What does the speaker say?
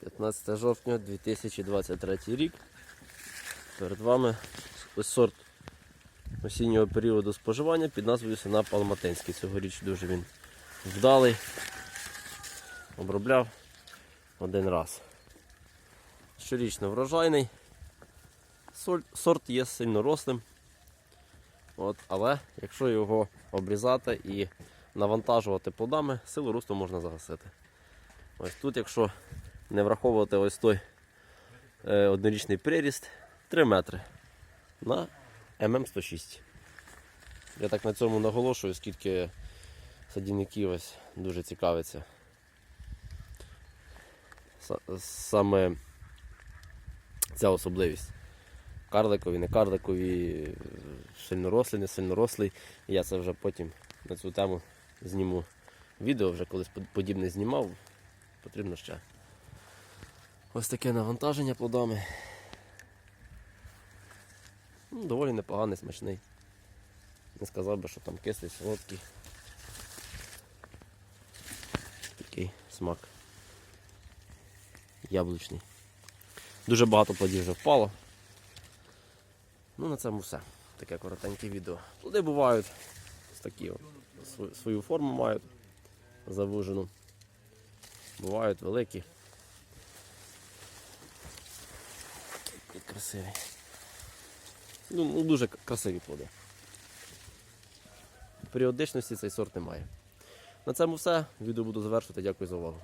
15 жовтня 2023 рік. Перед вами сорт осіннього періоду споживання під назвою Синап Алматинський. Цьогоріч дуже він вдалий. Обробляв один раз. Щорічно врожайний. Сорт є сильнорослим. От, але якщо його обрізати і навантажувати плодами, силу росту можна загасити. Ось тут, якщо не враховувати ось той е, однорічний приріст 3 метри на ММ106. Я так на цьому наголошую, скільки садівників ось дуже цікавиться. Саме ця особливість. Карликові, не карликові, сильнорослий, не сильнорослий. Я це вже потім на цю тему зніму відео, вже колись подібне знімав, потрібно ще. Ось таке навантаження плодами. Ну, доволі непоганий, смачний. Не сказав би, що там кислий, солодкий. Такий смак. Яблучний. Дуже багато плодів вже впало. Ну, на цьому все. Таке коротеньке відео. Плоди бувають ось такі. Свою форму мають завужену. Бувають великі. І красиві. Ну, ну, дуже красиві плоди. Періодичності цей сорт немає. На цьому все. Відео буду завершувати. Дякую за увагу.